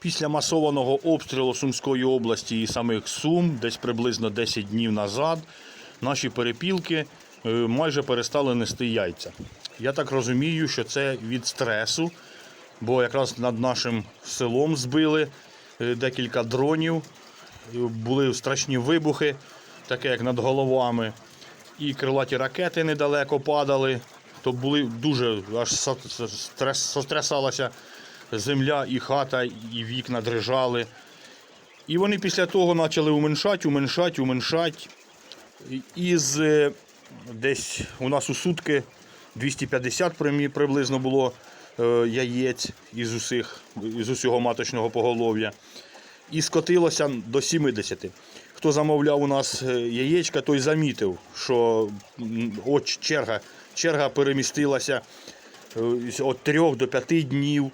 Після масованого обстрілу Сумської області і самих Сум, десь приблизно 10 днів назад, наші перепілки е, майже перестали нести яйця. Я так розумію, що це від стресу, бо якраз над нашим селом збили е, декілька дронів, е, були страшні вибухи, таке як над головами, і крилаті ракети недалеко падали. То були дуже аж стрес, сострясалася земля, і хата, і вікна дрижали. І вони після того почали уменшати, уменшати, уменшати. Із е, десь у нас у сутки 250 приблизно було е, яєць із усіх, із усього маточного поголов'я. І скотилося до 70. Хто замовляв у нас е, яєчка, той замітив, що от черга, черга перемістилася від 3 до 5 днів.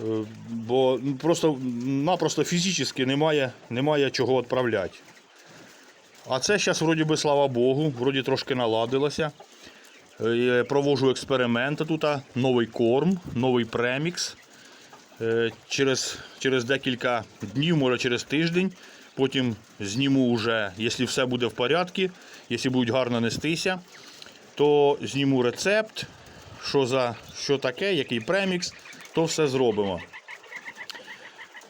Е, Бо ну, просто напросто фізично немає, немає чого відправляти. А це зараз, вроді би, слава Богу, вроді трошки наладилося. Е, я Проводжу експерименти тут, новий корм, новий премікс. Е, Через, через декілька днів, може через тиждень. Потім зніму вже, якщо все буде в порядку, якщо будуть гарно нестися, то зніму рецепт, що за що таке, який премікс, то все зробимо.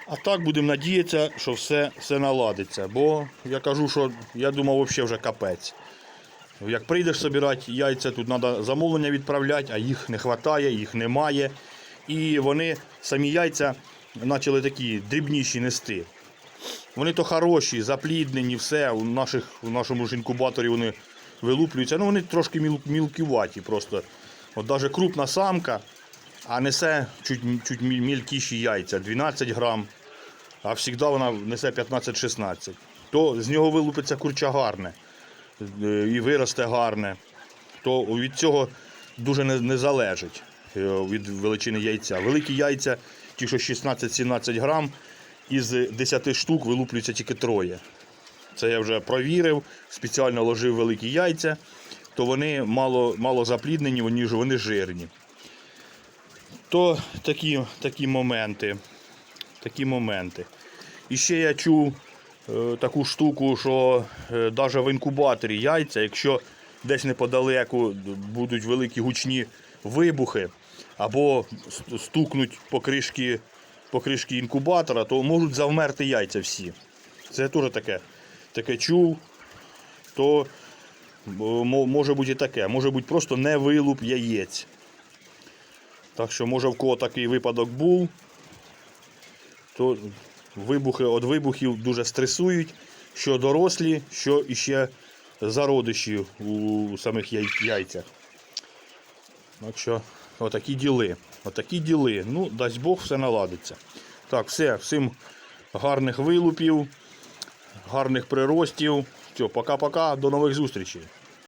А так будемо надіятися, що все, все наладиться. Бо я кажу, що я думав, взагалі вже капець. Як прийдеш збирати яйця, тут треба замовлення відправляти, а їх не вистачає, їх немає. І вони самі яйця почали такі дрібніші нести. Вони то хороші, запліднені, все. У, наших, у нашому ж інкубаторі вони вилуплюються. Ну вони трошки міл, мілківаті просто. От навіть крупна самка, а несе чуть, чуть міль- мілкіші яйця, 12 грам, а завжди вона несе 15-16. То з нього вилупиться курча гарне е, і виросте гарне. То від цього дуже не, не залежить е, від величини яйця. Великі яйця, ті, що 16-17 грам, із 10 штук вилуплюється тільки троє. Це я вже провірив, спеціально ложив великі яйця, то вони мало, мало запліднені, вони, вони жирні. То такі, такі моменти. Такі моменти. І ще я чув е, таку штуку, що навіть в інкубаторі яйця, якщо десь неподалеку будуть великі гучні вибухи або стукнуть по кришки, по кришки інкубатора, то можуть завмерти яйця всі. Це я теж таке, таке чув, то е, може бути і таке, може бути просто не вилуп яєць. Так що, може, в кого такий випадок був, то вибухи від вибухів дуже стресують, що дорослі, що іще зародиші у самих яй- яйцях. Так що, отакі діли. Отакі діли. Ну, дасть Бог, все наладиться. Так, все, всім гарних вилупів, гарних приростів. Все, пока-пока, до нових зустрічей.